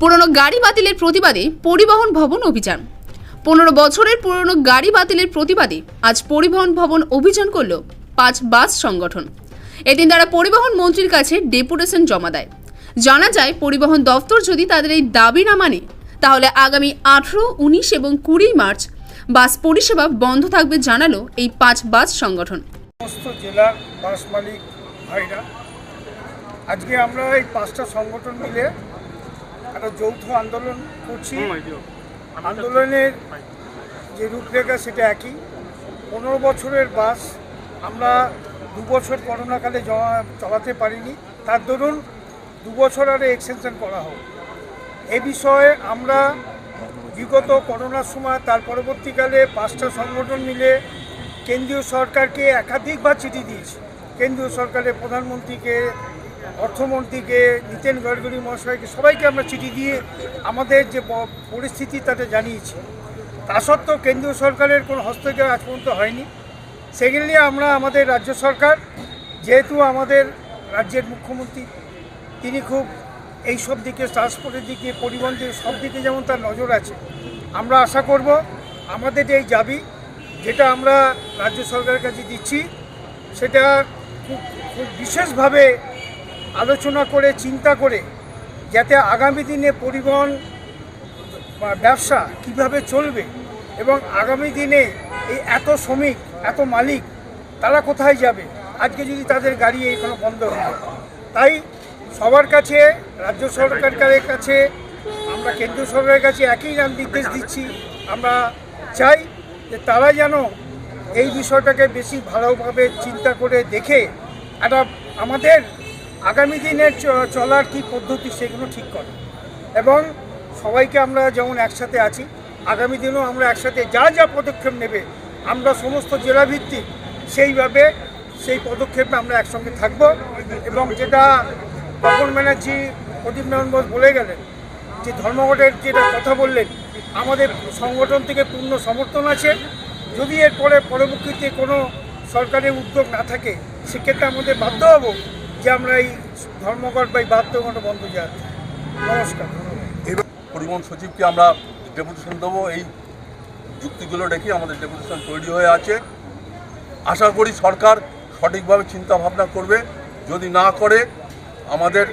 পুরনো গাড়ি বাতিলের প্রতিবাদে পরিবহন ভবন অভিযান। পনেরো বছরের পুরনো গাড়ি বাতিলের প্রতিবাদে আজ পরিবহন ভবন অভিযান করল পাঁচ বাস সংগঠন। এদিন তারা পরিবহন মন্ত্রীর কাছে ডেপুটেশন জমা দেয়। জানা যায়, পরিবহন দফতর যদি তাদের এই দাবি না মানে তাহলে আগামী আঠেরো, উনিশ এবং কুড়ি মার্চ বাস পরিষেবা বন্ধ থাকবে জানালো এই পাঁচ বাস সংগঠন। সমস্ত জেলার বাস মালিক ভাইরা, আজকে আমরা এই পাঁচটা সংগঠন মিলে একটা যৌথ আন্দোলন করছি। আন্দোলনের যে রূপরেখা সেটা একই। পনেরো বছরের বাস আমরা দু বছর করোনাকালে জমা চালাতে পারিনি। তার দরুন দু বছর আরে এক্সটেনশন করা হোক। এ বিষয়ে আমরা বিগত করোনার সময় তার পরবর্তীকালে পাঁচটা সংগঠন মিলে কেন্দ্রীয় সরকারকে একাধিকবার চিঠি দিয়েছি। কেন্দ্রীয় সরকারের প্রধানমন্ত্রীকে অর্থমন্ত্রীকে, নীতিন গডকরি মহাশয়কে সবাইকে আমরা চিঠি দিয়ে আমাদের যে পরিস্থিতি তাতে জানিয়েছি। তা সত্ত্বেও কেন্দ্রীয় সরকারের কোনো হস্তক্ষেপ আজ পর্যন্ত হয়নি। সেকেন্ডলি আমরা আমাদের রাজ্য সরকার, যেহেতু আমাদের রাজ্যের মুখ্যমন্ত্রী, তিনি খুব এই সব দিকে, ট্রান্সপোর্টের দিকে পরিবহন দিকে সব দিকে যেমন তার নজর আছে, আমরা আশা করব আমাদের এই দাবি, যেটা আমরা রাজ্য সরকারের কাছে দিচ্ছি, সেটা খুব খুব বিশেষভাবে আলোচনা করে, চিন্তা করে যাতে আগামী দিনে পরিবহন ব্যবসা কীভাবে চলবে এবং আগামী দিনে এই এত শ্রমিক, এত মালিক তারা কোথায় যাবে? আজকে যদি তাদের গাড়ি এখানে বন্ধ হয় তাই সবার কাছে, রাজ্য সরকারের কাছে, আমরা কেন্দ্র সরকারের কাছে একই নাম নির্দেশ দিচ্ছি। আমরা চাই যে তারা যেন এই বিষয়টাকে বেশি ভালোভাবে চিন্তা করে দেখে, একটা আমাদের আগামী দিনের চ- চলার কি পদ্ধতি সেগুলো ঠিক করে। এবং সবাইকে আমরা যেমন একসাথে আছি, আগামী দিনেও আমরা একসাথে যা যা পদক্ষেপ নেবে, আমরা সমস্ত জেলাভিত্তিক সেইভাবে সেই পদক্ষেপে আমরা একসঙ্গে থাকব। এবং যেটা তপন ব্যানার্জি, প্রদীপ নারায়ণ বোস বলে গেলেন, যে ধর্মঘটের যেটা কথা বললেন, আমাদের সংগঠন থেকে পূর্ণ সমর্থন আছে। যদি এরপরে পরবর্তীতে কোনো সরকারের উদ্যোগ না থাকে, সেক্ষেত্রে আমাদের বাধ্য হব যে আমরা এই ধর্মঘট বা এই বাধ্যঘট বন্ধ যাওয়া নমস্কার পরিবহন সচিবকে আমরা ডেপুটেশন দেবো। এই যুক্তিগুলো রেখে আমাদের ডেপুটেশন তৈরি হয়ে আছে। আশা করি সরকার সঠিকভাবে চিন্তা ভাবনা করবে। যদি না করে, আমাদের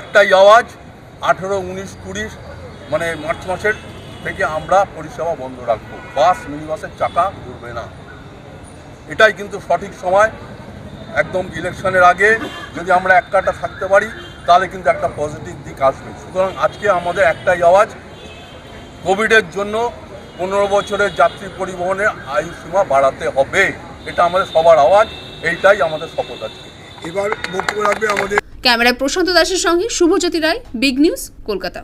একটাই আওয়াজ, আঠেরো, উনিশ কুড়ি মানে মার্চ মাসের থেকে আমরা পরিষেবা বন্ধ রাখব। বাস মিনি বাসের চাকা ঘুরবে না। এটাই কিন্তু সঠিক সময়। একদম ইলেকশনের আগে যদি আমরা এক কাটা থাকতে পারি তাহলে কিন্তু একটা পজিটিভ দিক আসবে। সুতরাং আজকে আমাদের একটাই আওয়াজ কোভিডের জন্য পনেরো বছরের যাত্রী পরিবহনের আয়ু সীমা বাড়াতে হবে। এটা আমাদের সবার আওয়াজ এইটাই আমাদের শপথ আছে এবার বক্তব্য রাখবে আমাদের ক্যামেরায় প্রশান্ত দাসের সঙ্গে শুভজ্যোতি রায় বিগ নিউজ কলকাতা।